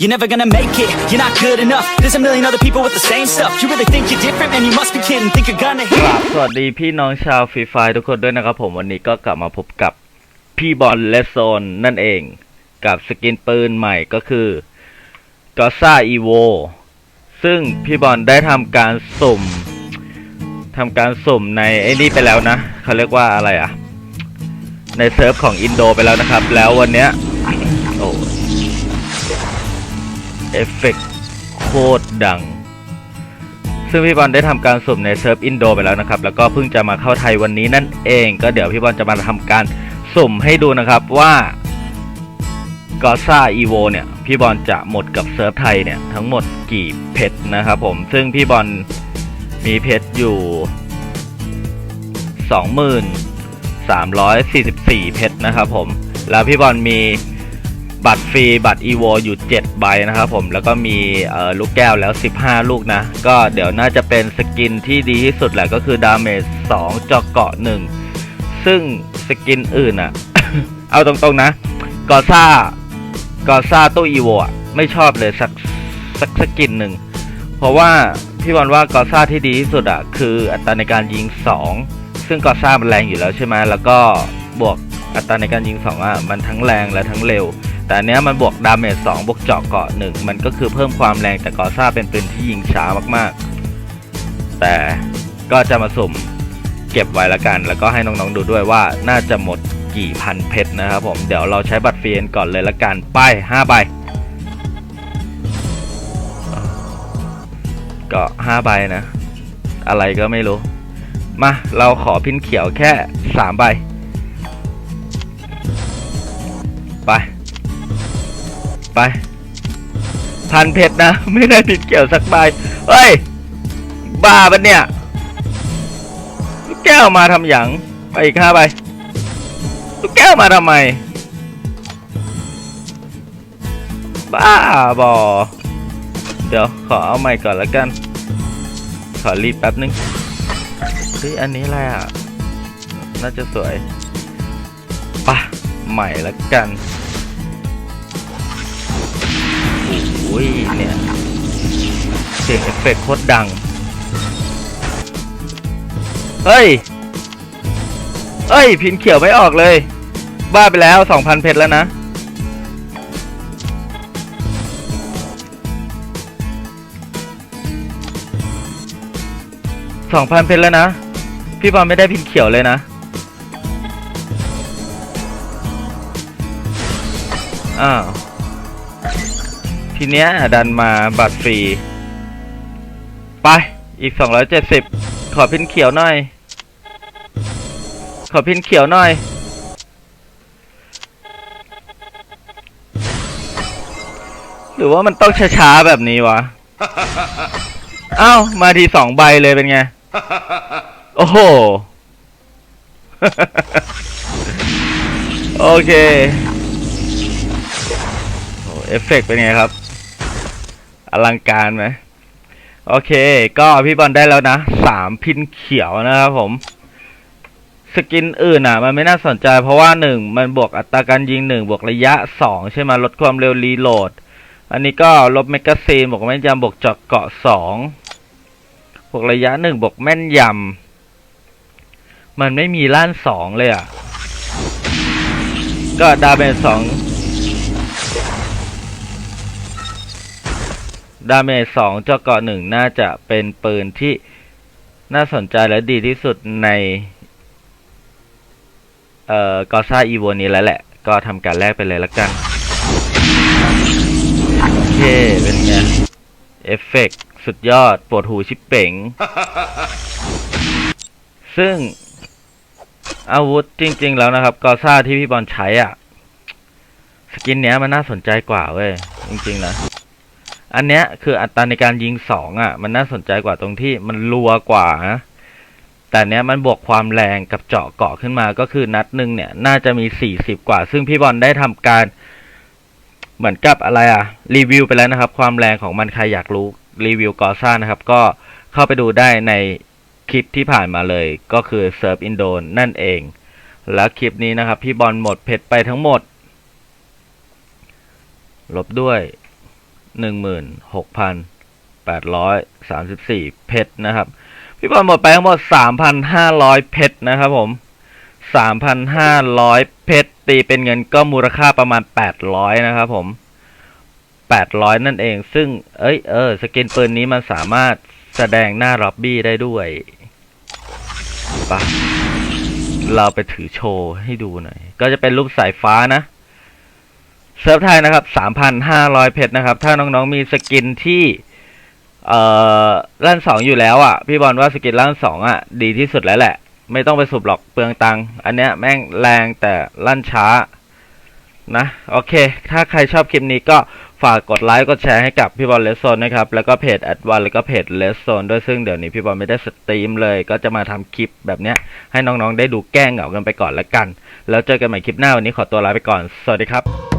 You're never gonna make it, you're not good enough. There's a million other people with the same stuff. You really think you're different, man? You must be kidding. Think you're gonna ก hit. ราบสวัสดีพี่น้องชาวฟรีไฟทุกคนด้วยนะครับผมวันนี้ก็กลับมาพบกับพี่บอลเลสโซนนั่นเอง กับสกินปืนใหม่ก็คือกอซ่าอีโวซึ่งพี่บอลได้ทำการสุ่มทำการสุ่มในไอ้นี่ไปแล้วนะเขาเรียกว่าอะไรอะในเซิร์ฟของอินโดไปแล้วนะครับ แล้ววันเนี้ย โอ้ เอฟเฟกต์โคตรดัง ซึ่งพี่บอลได้ทำการสุ่มในเซิร์ฟอินโดไปแล้วนะครับ แล้วก็เพิ่งจะมาเข้าไทยวันนี้นั่นเอง ก็เดี๋ยวพี่บอลจะมาทำการสุ่มให้ดูนะครับว่ากอซ่าอีโวเนี่ย พี่บอลจะหมดกับเซิร์ฟไทยเนี่ย ทั้งหมดกี่เพชรนะครับผม ซึ่งพี่บอลมีเพชรอยู่ 2344 เพชรนะครับผม แล้วพี่บอลมี บัตรฟรีบัตรอีโวอยู่ 7 ใบนะครับผมแล้วก็มีลูกแก้วแล้ว 15 ลูกนะ ก็เดี๋ยวน่าจะเป็นสกินที่ดีที่สุดแหละก็คือดาเมจ2เจาะเกาะ 1 ซึ่งสกินอื่นอะเอาตรงๆนะกอซ่ากอซ่าตู้อีโวอะไม่ชอบเลยสักสักสกินหนึ่ง เพราะว่าพี่บอลว่ากอซ่าที่ดีที่สุดอะคืออัตราในการยิง 2 ซึ่งกอซ่ามันแรงอยู่แล้วใช่ไหมแล้วก็บวกอัตราในการยิง2อะมันทั้งแรงและทั้งเร็ว แต่อันเนี้ยมันบวกดาเมจ2บวกเจาะเกาะ1มันก็คือเพิ่มความแรงแต่กอซ่าเป็นปืนที่ยิงช้ามากๆ แต่ก็จะมาสุ่มเก็บไว้ละกัน แล้วก็ให้น้องๆดูด้วยว่าน่าจะหมดกี่พันเพชรนะครับผมเดี๋ยวเราใช้บัตรฟรีกันก่อนเลยละกันป้าย5ใบก็ห้าใบนะ อะไรก็ไม่รู้ มาเราขอพินเขียวแค่สามใบไป ไป พันเพชรนะ ไม่ได้พินเขียวสักใบเฮ้ย บ้าปะเนี่ยลูกแก้วมาทำหยังไปอีกห้าใบลูกแก้วมาทำไม บ้าบอเดี๋ยวขอเอาใหม่ก่อนแล้วกัน ขอรีบแป๊บนึงเฮ้ยอันนี้อะไรอะ น่าจะสวยปะใหม่แล้วกัน อ้ยเนี่ยเสียงเอฟเฟกต์โคตรดัง เฮ้ย เฮ้ย พินเขียวไม่ออกเลย บ้าไปแล้ว2,000เพชรแล้วนะ สองพันเพชรแล้วนะ พี่บอลไม่ได้พินเขียวเลยนะอ้าว ทีเนี้ยดันมาบัตรฟรี ไป อีกสองร้อยเจ็ดสิบขอพินเขียวหน่อย ขอพินเขียวหน่อย หรือว่ามันต้องช้าๆแบบนี้วะ อ้าว มาทีสองใบเลยเป็นไง โอ้โห โอเค เอฟเฟกต์เป็นไงครับ อลังการไหมโอเค ก็พี่บอลได้แล้วนะสามพินเขียวนะครับผม สกินอื่นอะ มันไม่น่าสนใจเพราะว่าหนึ่งมันบวกอัตราการยิงหนึ่งบวกระยะสองใช่ไหมลดความเร็วรีโหลด อันนี้ก็ลบแมกกาซีนบวกแม่นยำบวกจาะเกาะสองบวกระยะหนึ่งบวกแม่นยำมันไม่มีล้านสองเลยอะ ก็ดาเมจสอง ดาเมจสองเจาะเกาะหนึ่งน่าจะเป็นปืนที่น่าสนใจและดีที่สุดในเอ่อกอซ่าอีโวนี้แล้วแหละ ก็ทำการแลกไปเลยละกัน โอเค เป็นไง เอฟเฟกต์สุดยอด ปวดหูชิบเป๋ง ซึ่งอาวุธจริง ๆ แล้วนะครับ กอซ่าที่พี่บอลใช้อะ สกินเนี้ยมันน่าสนใจกว่าเว้ย จริง ๆ นะ อันเนี้ยคืออัตราในการยิงสองอะ มันน่าสนใจกว่าตรงที่มันรัวกว่านะแต่เนี้ยมันบวกความแรงกับเจาะเกาะขึ้นมาก็คือนัดหนึ่งเนี่ย น่าจะมีสี่สิบกว่า ซึ่งพี่บอลได้ทำการเหมือนกับอะไรอะ รีวิวไปแล้วนะครับ ความแรงของมันใครอยากรู้รีวิวกอซ่านะครับ ก็เข้าไปดูได้ในคลิปที่ผ่านมาเลย ก็คือเซิร์ฟอินโดนนั่นเอง แล้วคลิปนี้นะครับ พี่บอลหมดเพชรไปทั้งหมด ลบด้วย หนึ่งหมื่นหกพันแปดร้อยสามสิบสี่เพชรนะครับ พี่บอลหมดไปทั้งหมดสามพันห้าร้อยเพชรนะครับผมสามพันห้าร้อยเพชรตีเป็นเงินก็มูลค่าประมาณแปดร้อยนะครับผมแปดร้อยนั่นเอง ซึ่ง เอ้ย เออ สกินปืนนี้มันสามารถแสดงหน้าล็อบบี้ได้ด้วยปะเราไปถือโชว์ให้ดูหน่อย ก็จะเป็นรูปสายฟ้านะ เซิร์ฟไทยนะครับ 3,500 เพชรนะครับ ถ้าน้องๆ มีสกินที่เอ่อลั่นสองอยู่แล้วอะ พี่บอลว่าสกินลั่นสองอะ ดีที่สุดแล้วแหละ ไม่ต้องไปสุบหรอกเปลืองตังค์อันเนี้ยแม่งแรงแต่ลั่นช้านะ โอเค ถ้าใครชอบคลิปนี้ก็ฝากกดไลค์ กดแชร์ให้กับพี่บอลเลสโซนนะครับ แล้วก็เพจแอดวันแล้วก็เพจเลสโซนด้วยซึ่งเดี๋ยวนี้พี่บอลไม่ได้สตรีมเลย ก็จะมาทำคลิปแบบเนี้ย ให้น้องๆ ได้ดูแก้เหงากันไปก่อนละกัน แล้วเจอกันใหม่คลิปหน้าวันนี้ขอตัวลาไปก่อน สวัสดีครับ